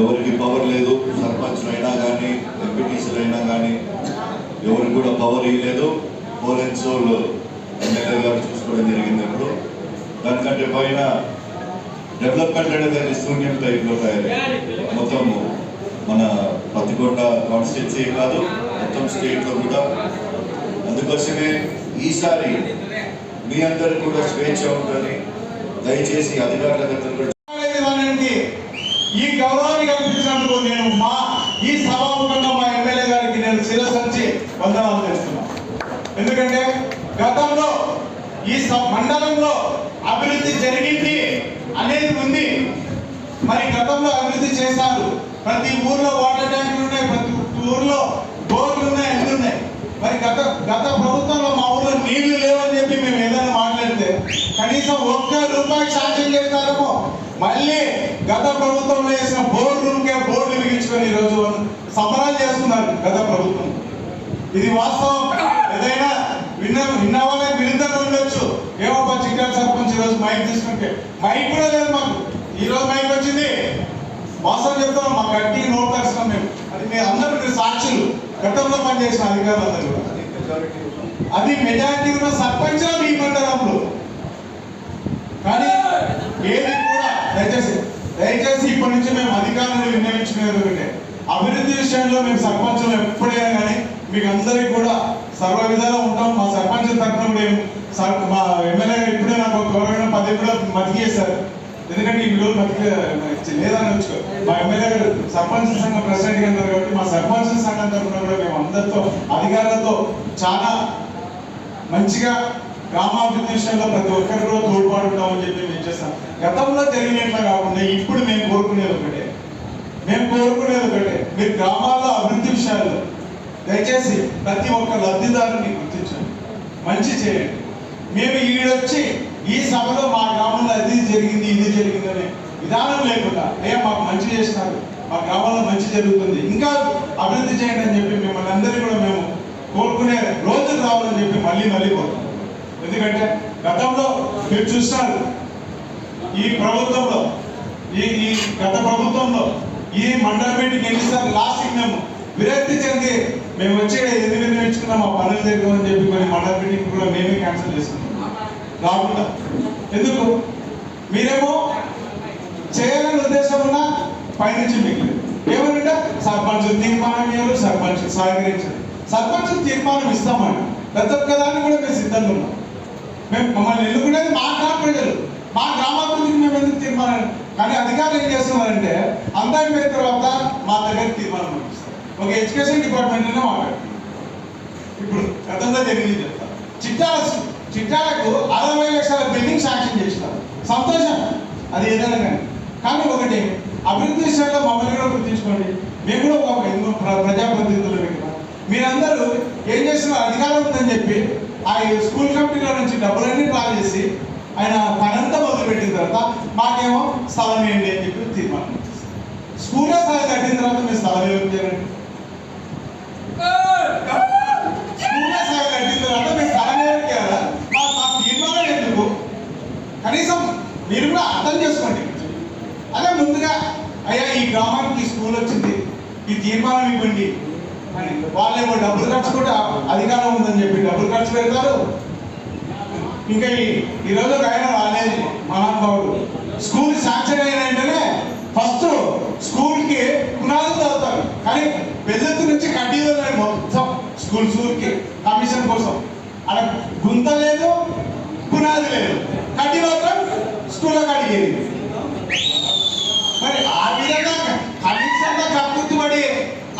ఎవరికి పవర్ లేదు సర్పంచ్లు అయినా కానీ ఎంపీటీసీలైనా కానీ ఎవరికి కూడా పవర్ ఇవ్వలేదు ఫోరెన్ సోల్ ఎమ్మెల్యే గారు చూసుకోవడం జరిగింది ఇప్పుడు దానికంటే పైన డెవలప్మెంట్ అనేది శూన్యం టైప్లో తయారైంది. మొత్తం మన పత్తికొండ కాన్స్టిట్యున్సీ కాదు మొత్తం స్టేట్లో కూడా. అందుకోసమే ఈసారి మీ అందరికి కూడా స్వేచ్ఛ ఉంటుంది. దయచేసి అధికారుల దగ్గర కూడా ఈ గౌరవాన్ని కల్పించినందుకు నేను మా ఈ సభాముఖంగా మా ఎమ్మెల్యే గారికి నేను శిరసంచి వందనాలు చేస్తున్నాను ఎందుకంటే గతంలో ఈ మండలంలో అభివృద్ధి జరిగింది అనేది ఉంది. మరి గతంలో అభివృద్ధి చేశారు. ప్రతి ఊర్లో వాటర్ ట్యాంకులు ఉన్నాయి ప్రతి ఊర్లో బోర్లు ఉన్నాయి అన్ని ఉన్నాయి. మరి గత గత ప్రభుత్వంలో మా ఊర్లో నీళ్ళు లేవని చెప్పి మేము ఏదైనా మాట్లాడితే కనీసం ఒక్క రూపాయి శాంక్షన్ చేస్తారేమో మళ్ళీ గత ప్రభుత్వంలో వేసిన బోర్డుకే బోర్డు బిగించుకొని ఈరోజు సంబరాలు చేస్తున్నారు గత ప్రభుత్వం. ఇది వాస్తవం. ఏదైనా విన్న విన్న వాళ్ళకి విరుద్ధంగా ఉండొచ్చు. ఏమో చిక్కల సర్పంచ్ ఈరోజు మైక్ తీసుకుంటే. మైక్ కూడా లేదు మాకు. ఈ రోజు మైక్ వచ్చింది. వాస్తవం చెప్తాం మా గట్టి నోట్ తెస్తున్నాం మేము. అది మీ అందరూ మీరు సాక్షులు. గతంలో పనిచేసిన అధికారులు అందరూ కూడా. అది మెజారిటీ ఉన్న సర్పంచ్ మీ మండలంలో. కానీ ఏది కూడా దయచేసి దయచేసి అధికారులు నిర్ణయించుకునేది ఒకటే. అభివృద్ధి విషయంలో మేము సర్పంచులు ఎప్పుడైనా కానీ మీకు అందరికీ కూడా సర్వ విధాలా ఉంటాం. మా సర్పంచ్ తరఫున కూడా సర్- మా ఎమ్మెల్యే గారు ఇప్పుడే నాకు గౌరవం గౌరవమైన పదవి కూడా మతికి ఎందుకంటే ఈ విలువ మతికి లేదని వచ్చుకో మా ఎమ్మెల్యే గారు సర్పంచ్ సంఘం ప్రెసిడెంట్ గారు కాబట్టి మా సర్పంచ్ సంఘం తరఫున కూడా మేము అందరితో అధికారులతో చాలా మంచిగా గ్రామాభివృద్ధి విషయంలో ప్రతి ఒక్కరు కూడా తోడ్పాడుతామని చెప్పి మేము చేస్తాం. గతంలో జరిగినట్లు కాకుండా ఇప్పుడు మేము కోరుకునేది ఒకటే. మేము కోరుకునేది ఒకటే. మీరు గ్రామాల్లో అభివృద్ధి విషయాలు దయచేసి ప్రతి ఒక్క లబ్ధిదారుని గుర్తించండి. మంచి చేయండి. మేము ఈడొచ్చి ఈ సభలో మా గ్రామంలో అది జరిగింది ఇది జరిగింది అనే విధానం లేకుండా ఏ మాకు మంచి చేసినారు. మా గ్రామంలో మంచి జరుగుతుంది. ఇంకా అభివృద్ధి చేయండి అని చెప్పి మిమ్మల్ని అందరినీ కూడా మేము కోరుకునే రోజులు రావాలని చెప్పి మళ్ళీ మళ్ళీ కోరుకుంటాం ఎందుకంటే గతంలో మీరు చూస్తారు ఈ ప్రభుత్వంలో ఈ ఈ గత ప్రభుత్వంలో ఈ మండల మీటింగ్ ఎన్నిసార్లు లాస్ట్ మేము విరక్తి చెంది మేము వచ్చి ఎందుకు నిర్ణయించుకున్నాం మా పనులు జరగమని చెప్పి కొన్ని మండల మీటింగ్ కూడా మేమే క్యాన్సిల్ చేసుకున్నాం. రాకుండా. ఎందుకు? మీరేమో చేయాలని ఉద్దేశం ఉన్నా పైనుంచి మీకు ఏమనంటే సర్పంచ్ తీర్మానం ఇవ్వరు సర్పంచ్ సహకరించారు సర్పంచ్ తీర్మానం ఇస్తామండి ప్రతి ఒక్కదాన్ని కూడా మేము సిద్ధంగా ఉన్నాం. మేము మమ్మల్ని ఎన్నుకునేది మా గ్రామ ప్రజలు. మా గ్రామాభివృద్ధికి మేము ఎందుకు తీర్మానం కానీ అధికారులు ఏం చేస్తున్నారంటే అందరి పేరు తర్వాత మా దగ్గర తీర్మానం పంపిస్తారు. ఒక ఎడ్యుకేషన్ డిపార్ట్మెంట్లోనే మాట్లాడుతున్నారు ఇప్పుడు గతంలో జరిగింది చెప్తా. చిట్టాల చిట్టాలకు అరవై లక్షల బిల్డింగ్ శాంక్షన్ చేసినారు సంతోషం. అది ఏదైనా కానీ. కానీ ఒకటి అభివృద్ధి విషయంలో మమ్మల్ని కూడా గుర్తించుకోండి. మేము కూడా ఒక ఎందుకు ప్ర- ప్రజాప్రతినిధులు ఇక్కడ మీరందరూ ఏం చేస్తున్నారు? అధికారం ఉందని చెప్పి ఆ స్కూల్ కమిటీలో నుంచి డబ్బులన్నీ డ్రా చేసి ఆయన పనంతా మొదలుపెట్టిన తర్వాత మాకేమో స్థలం ఏంటి అని చెప్పి తీర్మానం చేస్తారు. స్కూలే స్థలం కట్టిన తర్వాత మేము స్థలం ఏమి చేయండి స్థలం కట్టిన తర్వాత మీరు స్థలం ఏమి చేయాలా మా మా తీర్మానం ఎందుకు? కనీసం మీరు కూడా అర్థం చేసుకోండి. అదే ముందుగా అయ్యా ఈ గ్రామానికి స్కూల్ వచ్చింది. ఈ తీర్మానం ఇవ్వండి. అని. వాళ్ళేమో డబ్బులు ఖర్చు కూడా అధికారం ఉందని చెప్పి డబ్బులు ఖర్చు పెడతారు. ఇంకా ఈరోజు ఒక ఆయన రాలేదు మహానుభావుడు. స్కూల్ శాంక్షన్ అయిన వెంటనే ఫస్ట్ స్కూల్కి పునాదులు చదువుతారు కానీ పెద్దతి నుంచి కంటిన్యూ మొత్తం స్కూల్ స్కూల్కి కమిషన్ కోసం. అలా గుంత లేదు పునాది లేదు. కట్టి మాత్రం స్కూల్లో కడిగేది. మరి ఆ విధంగా కనీసంగా పడి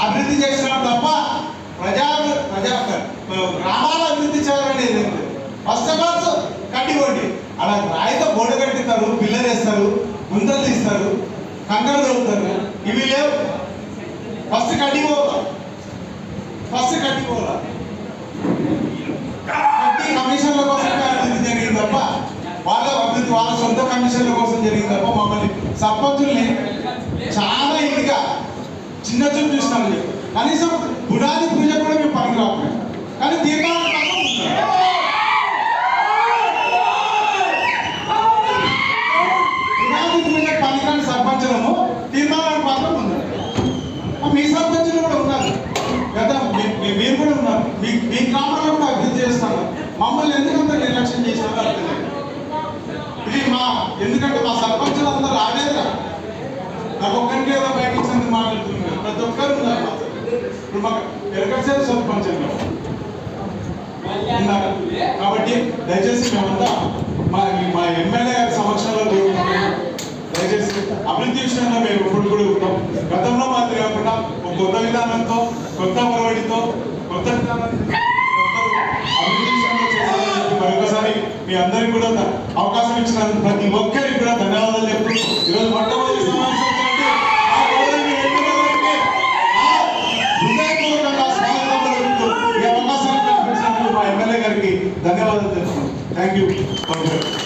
అభివృద్ధి చేస్తున్నాం తప్ప ప్రజా ప్రజా గ్రామాల అభివృద్ధి చేయాలనేది ఫస్ట్ క్లాస్ ఆల్ కట్టివ్వండి. అలా రాయితో బోర్డు కట్టిస్తారు పిల్లర్ వేస్తారు గుంతలు తీస్తారు కంకర దొరుకుతారు ఇవి లేవు. ఫస్ట్ కట్టిపోవాలా ఫస్ట్ కట్టిపోవాలా కట్టి కమిషన్ల కోసం అభివృద్ధి జరిగింది తప్ప. వాళ్ళ అభివృద్ధి వాళ్ళ సొంత కమిషన్ల కోసం జరిగింది తప్ప మమ్మల్ని సర్పంచుల్ని చాలా ఇదిగా చిన్న చూపు చూస్తాం కనీసం బుడాది పూజ కూడా మేము పనికి రాకపోయాం కానీ దీపావళి మాత్రం ఉంటాం. పునాది పూజ పనికిరాని సర్పంచులము తీర్మానానికి మాత్రం ఉన్నారు ఆ మీ సర్పంచులు కూడా ఉన్నారు కదా మీ- మీ- మీరు కూడా ఉన్నారు మీ మీ గ్రామంలో కూడా అభివృద్ధి చేస్తున్నారు మమ్మల్ని ఎందుకంత నిర్లక్ష్యం చేశారో అర్థం ఇది మా ఎందుకంటే మా సర్పంచులు అందరూ ఆవేదన నాకు ఒక్కరికి ఏదో బయట ఇచ్చినందుకు మాట్లాడుతున్నారు. ప్రతి ఒక్కరు ఉన్నారు. ఇప్పుడు మాకు ఎరకసేపు సర్పంచ్ కాబట్టి దయచేసి మేమంతా మా మా ఎమ్మెల్యే గారి సమక్షంలో దయచేసి అభివృద్ధి విషయంలో మేము ఇప్పుడు కూడా ఉంటాం. గతంలో మాదిరి కాకుండా ఒక కొత్త విధానంతో కొత్త ఒరవడితో కొత్త విధానం మీ అందరికీ కూడా అవకాశం ఇచ్చిన ప్రతి ఒక్కరికి కూడా ధన్యవాదాలు చెప్తూ ఈరోజు మొట్టమొదటి సమావేశం ఈ మా ఎమ్మెల్యే గారికి ధన్యవాదాలు తెలుసు థ్యాంక్ యూ